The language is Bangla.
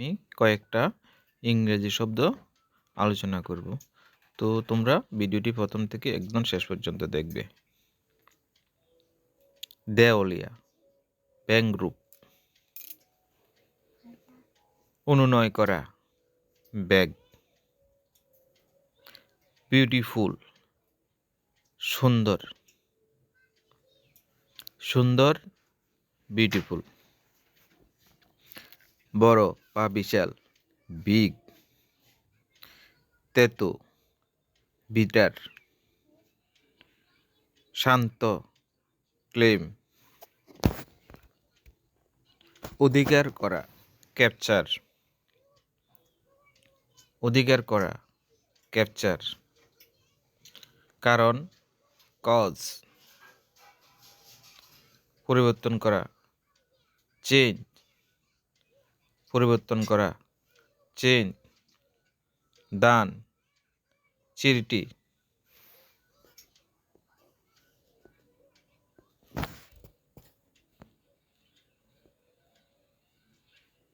আমি কয়েকটা ইংরেজি শব্দ আলোচনা করব। তো তোমরা ভিডিওটি প্রথম থেকে একদম শেষ পর্যন্ত দেখবে। দেওলিয়া ব্যাংগ্রুপ অনুনয় করা, ব্যাগ, বিউটিফুল, সুন্দর সুন্দর, বিউটিফুল, বড় বা বিশাল, বিগ, তেতো, বিটার, শান্ত, ক্লেম, অধিকার করা, ক্যাপচার, অধিকার করা, ক্যাপচার, কারণ, কজ, পরিবর্তন করা চেঞ্জ পরিবর্তন করা। চেন দান চ্যারিটি